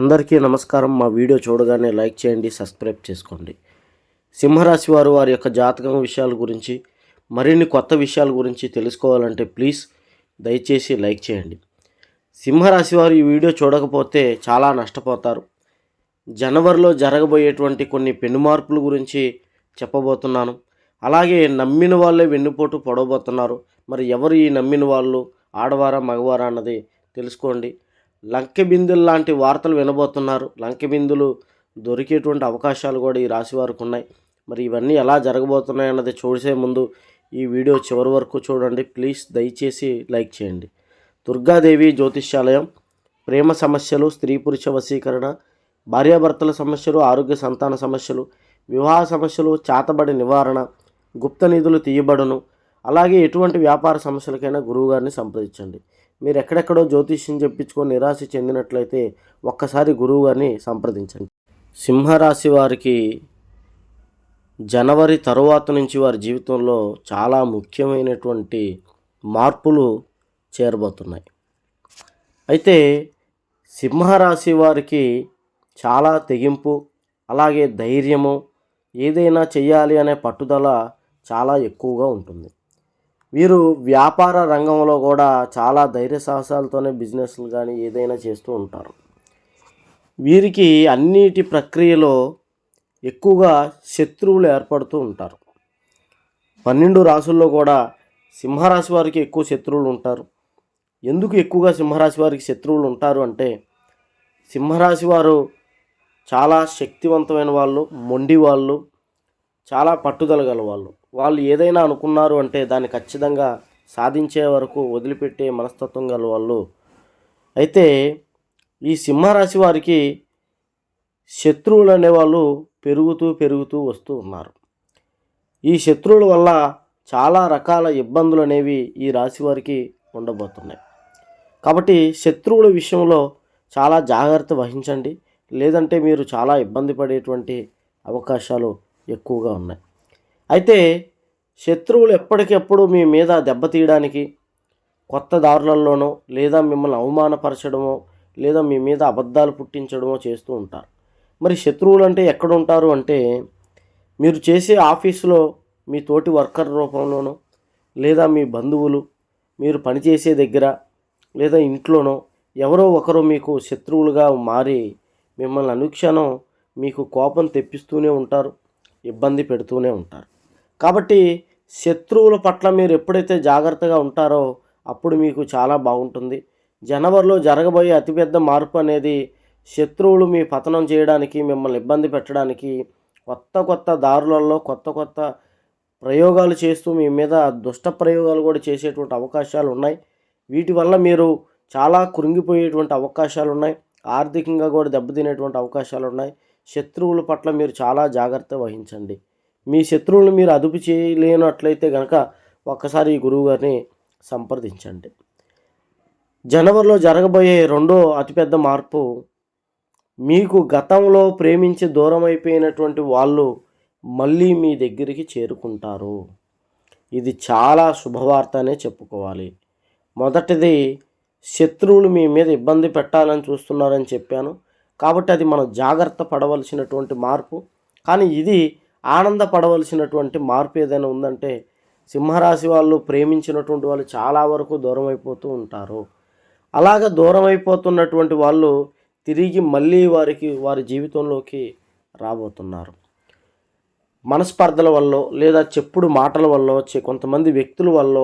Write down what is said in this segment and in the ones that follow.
అందరికీ నమస్కారం. మా వీడియో చూడగానే లైక్ చేయండి సబ్స్క్రైబ్ చేసుకోండి. సింహరాశి వారు వారి యొక్క జాతకం విషయాల గురించి మరిన్ని కొత్త విషయాల గురించి తెలుసుకోవాలంటే ప్లీజ్ దయచేసి లైక్ చేయండి. సింహరాశి వారు ఈ వీడియో చూడకపోతే చాలా నష్టపోతారు. జనవరిలో జరగబోయేటువంటి కొన్ని పెను మార్పుల గురించి చెప్పబోతున్నాను. అలాగే నమ్మిన వాళ్ళే వెన్నుపోటు పొడవబోతున్నారు. మరి ఎవరు ఈ నమ్మిన వాళ్ళు? ఆడవారా మగవారా అన్నది తెలుసుకోండి. లంకె బిందులు లాంటి వార్తలు వినబోతున్నారు. లంకె బిందులు దొరికేటువంటి అవకాశాలు కూడా ఈ రాశి వారికి ఉన్నాయి. మరి ఇవన్నీ ఎలా జరగబోతున్నాయి అన్నది చూసే ముందు ఈ వీడియో చివరి వరకు చూడండి. ప్లీజ్ దయచేసి లైక్ చేయండి. దుర్గాదేవి జ్యోతిష్యాలయం. ప్రేమ సమస్యలు స్త్రీ పురుష వశీకరణ భార్యాభర్తల సమస్యలు ఆరోగ్య సంతాన సమస్యలు వివాహ సమస్యలు చాతబడి నివారణ గుప్త నిధులు తీయబడును. అలాగే ఎటువంటి వ్యాపార సమస్యలకైనా గురువుగారిని సంప్రదించండి. మీరు ఎక్కడెక్కడో జ్యోతిష్యం చెప్పించుకొని నిరాశ చెందినట్లయితే ఒక్కసారి గురువు గారిని సంప్రదించండి. సింహరాశి వారికి జనవరి తరువాత నుంచి వారి జీవితంలో చాలా ముఖ్యమైనటువంటి మార్పులు చేరబోతున్నాయి. అయితే సింహరాశి వారికి చాలా తెగింపు అలాగే ధైర్యము ఏదైనా చేయాలి అనే పట్టుదల చాలా ఎక్కువగా ఉంటుంది. వీరు వ్యాపార రంగంలో కూడా చాలా ధైర్య సాహసాలతోనే బిజినెస్లు కానీ ఏదైనా చేస్తూ ఉంటారు. వీరికి అన్నిటి ప్రక్రియలో ఎక్కువగా శత్రువులు ఏర్పడుతూ ఉంటారు. పన్నెండు రాసుల్లో కూడా సింహరాశి వారికి ఎక్కువ శత్రువులు ఉంటారు. ఎందుకు ఎక్కువగా సింహరాశి వారికి శత్రువులు ఉంటారు అంటే సింహరాశి వారు చాలా శక్తివంతమైన వాళ్ళు మొండి వాళ్ళు చాలా పట్టుదల గల వాళ్ళు వాళ్ళు ఏదైనా అనుకున్నారు అంటే దాన్ని ఖచ్చితంగా సాధించే వరకు వదిలిపెట్టే మనస్తత్వం గల వాళ్ళు అయితే ఈ సింహరాశి వారికి శత్రువులు అనేవాళ్ళు పెరుగుతూ పెరుగుతూ వస్తూ ఉన్నారు. ఈ శత్రువుల వల్ల చాలా రకాల ఇబ్బందులు అనేవి ఈ రాశి వారికి ఉండబోతున్నాయి. కాబట్టి శత్రువుల విషయంలో చాలా జాగ్రత్త వహించండి. లేదంటే మీరు చాలా ఇబ్బంది పడేటువంటి అవకాశాలు ఎక్కువగా ఉన్నాయి. అయితే శత్రువులు ఎప్పటికెప్పుడు మీ మీద దెబ్బతీయడానికి కొత్త దారులలోనో లేదా మిమ్మల్ని అవమానపరచడమో లేదా మీ మీద అబద్ధాలు పుట్టించడమో చేస్తూ ఉంటారు. మరి శత్రువులు అంటే ఎక్కడ ఉంటారు అంటే మీరు చేసే ఆఫీసులో మీ తోటి వర్కర్ రూపంలోనో లేదా మీ బంధువులు మీరు పనిచేసే దగ్గర లేదా ఇంట్లోనో ఎవరో ఒకరు మీకు శత్రువులుగా మారి మిమ్మల్ని అనుక్షణం మీకు కోపం తెప్పిస్తూనే ఉంటారు. ఇబ్బంది పెడుతూనే ఉంటారు. కాబట్టి శత్రువుల పట్ల మీరు ఎప్పుడైతే జాగ్రత్తగా ఉంటారో అప్పుడు మీకు చాలా బాగుంటుంది. జనవరిలో జరగబోయే అతిపెద్ద మార్పు అనేది శత్రువులు మీ పతనం చేయడానికి మిమ్మల్ని ఇబ్బంది పెట్టడానికి కొత్త కొత్త దారులలో కొత్త కొత్త ప్రయోగాలు చేస్తూ మీ మీద దుష్ట ప్రయోగాలు కూడా చేసేటువంటి అవకాశాలు ఉన్నాయి. వీటి వల్ల మీరు చాలా కృంగిపోయేటువంటి అవకాశాలు ఉన్నాయి. ఆర్థికంగా కూడా దెబ్బతినేటువంటి అవకాశాలు ఉన్నాయి. శత్రువుల పట్ల మీరు చాలా జాగ్రత్త వహించండి. మీ శత్రువులు మీరు అదుపు చేయలేనట్లయితే కనుక ఒక్కసారి ఈ గురువుగారిని సంప్రదించండి. జనవరిలో జరగబోయే రెండో అతిపెద్ద మార్పు మీకు గతంలో ప్రేమించి దూరం అయిపోయినటువంటి వాళ్ళు మళ్ళీ మీ దగ్గరికి చేరుకుంటారు. ఇది చాలా శుభవార్త అనే చెప్పుకోవాలి. మొదటిది శత్రువులు మీ మీద ఇబ్బంది పెట్టాలని చూస్తున్నారని చెప్పాను. కాబట్టి అది మనం జాగ్రత్త పడవలసినటువంటి మార్పు. కానీ ఇది ఆనందపడవలసినటువంటి మార్పు ఏదైనా ఉందంటే సింహరాశి వాళ్ళు ప్రేమించినటువంటి వాళ్ళు చాలా వరకు దూరం అయిపోతూ ఉంటారు. అలాగ దూరం అయిపోతున్నటువంటి వాళ్ళు తిరిగి మళ్ళీ వారికి వారి జీవితంలోకి రాబోతున్నారు. మనస్పర్ధల వల్ల లేదా చెప్పుడు మాటల వల్ల వచ్చే కొంతమంది వ్యక్తుల వల్ల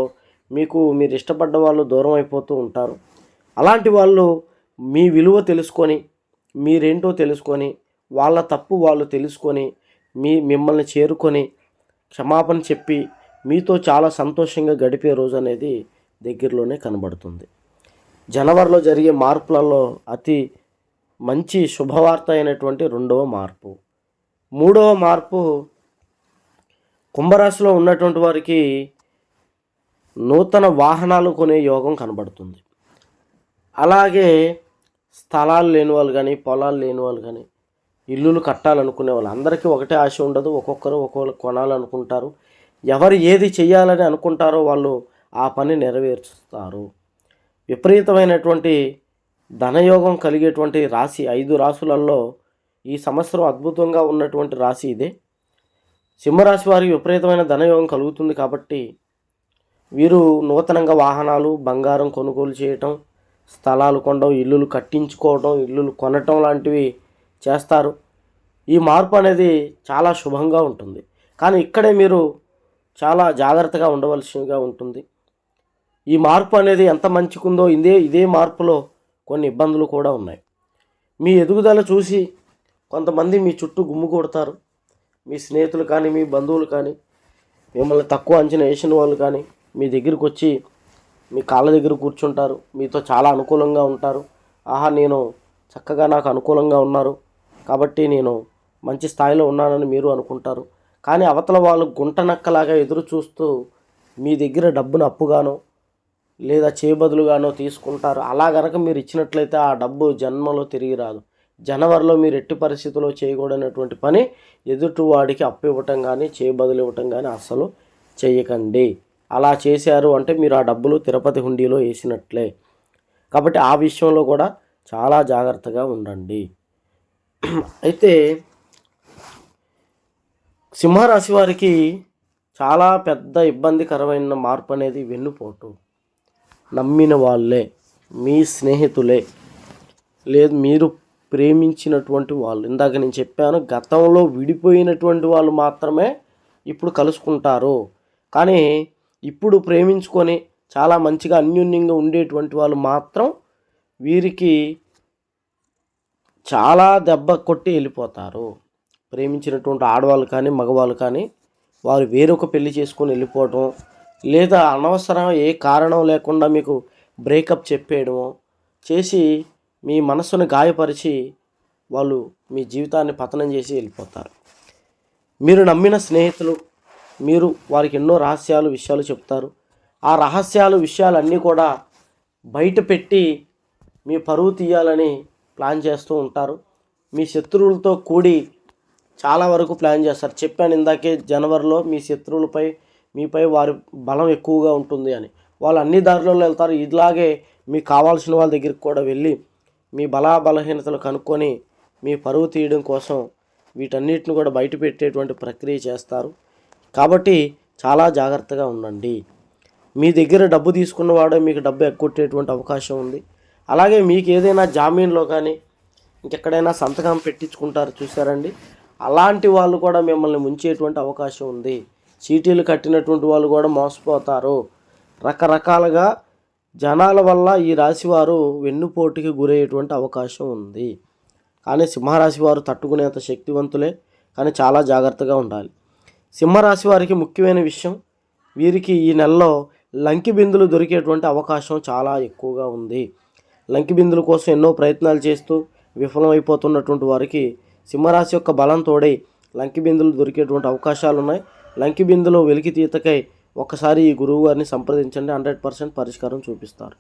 మీకు మీరు ఇష్టపడ్డ వాళ్ళు దూరం అయిపోతూ ఉంటారు. అలాంటి వాళ్ళు మీ విలువ తెలుసుకొని మీరేంటో తెలుసుకొని వాళ్ళ తప్పు వాళ్ళు తెలుసుకొని మీ మిమ్మల్ని చేరుకొని క్షమాపణ చెప్పి మీతో చాలా సంతోషంగా గడిపే రోజు అనేది దగ్గరలోనే కనబడుతుంది. జనవరిలో జరిగే మార్పులలో అతి మంచి శుభవార్త అయినటువంటి రెండవ మార్పు. మూడవ మార్పు కుంభరాశిలో ఉన్నటువంటి వారికి నూతన వాహనాలు కొనే యోగం కనబడుతుంది. అలాగే స్థలాలు లేని వాళ్ళు కానీ పొలాలు లేని వాళ్ళు కానీ ఇల్లులు కట్టాలనుకునే వాళ్ళు అందరికీ ఒకటే ఆశ ఉండదు. ఒక్కొక్కరు ఒక్కొక్కరు కొనాలనుకుంటారు. ఎవరు ఏది చేయాలని అనుకుంటారో వాళ్ళు ఆ పని నెరవేర్చుతారు విపరీతమైనటువంటి ధనయోగం కలిగేటువంటి రాశి ఐదు రాశులలో ఈ సంవత్సరం అద్భుతంగా ఉన్నటువంటి రాశి ఇదే. సింహరాశి వారికి విపరీతమైన ధనయోగం కలుగుతుంది కాబట్టి వీరు నూతనంగా వాహనాలు బంగారం కొనుగోలు చేయటం స్థలాలు కొనడం ఇల్లులు కట్టించుకోవడం ఇల్లులు కొనటం లాంటివి చేస్తారు. ఈ మార్పు అనేది చాలా శుభంగా ఉంటుంది. కానీ ఇక్కడే మీరు చాలా జాగ్రత్తగా ఉండవలసిగా ఉంటుంది. ఈ మార్పు అనేది ఎంత మంచికుందో ఇదే ఇదే మార్పులో కొన్ని ఇబ్బందులు కూడా ఉన్నాయి. మీ ఎదుగుదల చూసి కొంతమంది మీ చుట్టూ గుమ్ము కొడతారు. మీ స్నేహితులు కానీ మీ బంధువులు కానీ మిమ్మల్ని తక్కువ అంచనా వేసిన వాళ్ళు కానీ మీ దగ్గరికి వచ్చి మీ కాళ్ళ దగ్గర కూర్చుంటారు మీతో చాలా అనుకూలంగా ఉంటారు. ఆహా నేను చక్కగా నాకు అనుకూలంగా ఉన్నారు. కాబట్టి నేను మంచి స్థాయిలో ఉన్నానని మీరు అనుకుంటారు. కానీ అవతల వాళ్ళు గుంట నక్కలాగా ఎదురు చూస్తూ మీ దగ్గర డబ్బును అప్పుగానో లేదా చేయబదులుగానో తీసుకుంటారు. అలా గనక మీరు ఇచ్చినట్లయితే ఆ డబ్బు జన్మలో తిరిగి రాదు. జనవరిలో మీరు ఎట్టి పరిస్థితుల్లో చేయకూడనటువంటి పని ఎదుటి వాడికి అప్పు ఇవ్వటం కానీ చేయబదులు ఇవ్వటం కానీ అస్సలు చేయకండి అలా చేశారు అంటే మీరు ఆ డబ్బులు తిరుపతి హుండీలో వేసినట్లే. కాబట్టి ఆ విషయంలో కూడా చాలా జాగ్రత్తగా ఉండండి. అయితే సింహరాశి వారికి చాలా పెద్ద ఇబ్బందికరమైన మార్పు అనేది వెన్నుపోటు. నమ్మిన వాళ్ళే మీ స్నేహితులే లేదు మీరు ప్రేమించినటువంటి వాళ్ళు. ఇందాక నేను చెప్పాను గతంలో విడిపోయినటువంటి వాళ్ళు మాత్రమే ఇప్పుడు కలుసుకుంటారు. కానీ ఇప్పుడు ప్రేమించుకొని చాలా మంచిగా అన్యోన్యంగా ఉండేటువంటి వాళ్ళు మాత్రం వీరికి చాలా దెబ్బ కొట్టి వెళ్ళిపోతారు. ప్రేమించినటువంటి ఆడవాళ్ళు కానీ మగవాళ్ళు కానీ వారు వేరొక పెళ్ళి చేసుకొని వెళ్ళిపోవటం లేదా అనవసరం ఏ కారణం లేకుండా మీకు బ్రేకప్ చెప్పేయడం చేసి మీ మనస్సును గాయపరిచి వాళ్ళు మీ జీవితాన్ని పతనం చేసి వెళ్ళిపోతారు. మీరు నమ్మిన స్నేహితులు మీరు వారికి ఎన్నో రహస్యాలు విషయాలు చెప్తారు. ఆ రహస్యాలు విషయాలన్నీ కూడా బయట పెట్టి మీ పరువు తీయాలని ప్లాన్ చేస్తూ ఉంటారు. మీ శత్రువులతో కూడి చాలా వరకు ప్లాన్ చేస్తారు. చెప్పాను ఇందాకే జనవరిలో మీ శత్రువులపై మీపై వారి బలం ఎక్కువగా ఉంటుంది అని. వాళ్ళు అన్ని దారిలో వెళ్తారు. ఇలాగే మీకు కావాల్సిన వాళ్ళ దగ్గరికి కూడా వెళ్ళి మీ బలా బలహీనతలు కనుక్కొని మీ పరువు తీయడం కోసం వీటన్నిటిని కూడా బయట పెట్టేటువంటి ప్రక్రియ చేస్తారు. కాబట్టి చాలా జాగ్రత్తగా ఉండండి. మీ దగ్గర డబ్బు తీసుకున్నవాడే మీకు డబ్బు ఎక్కొట్టేటువంటి అవకాశం ఉంది. అలాగే మీకు ఏదైనా జామీన్లో కానీ ఇంకెక్కడైనా సంతకం పెట్టించుకుంటారు చూసారండి అలాంటి వాళ్ళు కూడా మిమ్మల్ని ముంచేటువంటి అవకాశం ఉంది. చీటీలు కట్టినటువంటి వాళ్ళు కూడా మోసపోతారు. రకరకాలుగా జనాల వల్ల ఈ రాశివారు వెన్నుపోటుకి గురయ్యేటువంటి అవకాశం ఉంది. కానీ సింహరాశి వారు తట్టుకునేంత శక్తివంతులే. కానీ చాలా జాగ్రత్తగా ఉండాలి. సింహరాశి వారికి ముఖ్యమైన విషయం వీరికి ఈ నెలలో లంకి బిందులు దొరికేటువంటి అవకాశం చాలా ఎక్కువగా ఉంది. లంకి బిందుల కోసం ఎన్నో ప్రయత్నాలు చేస్తూ విఫలమైపోతున్నటువంటి వారికి సింహరాశి యొక్క బలం తోడై లంకి బిందులు దొరికేటువంటి అవకాశాలు ఉన్నాయి. లంకి బిందులో వెలికి తీతకై ఒక్కసారి ఈ గురువు గారిని సంప్రదించండి. హండ్రెడ్ పర్సెంట్ పరిష్కారం చూపిస్తారు.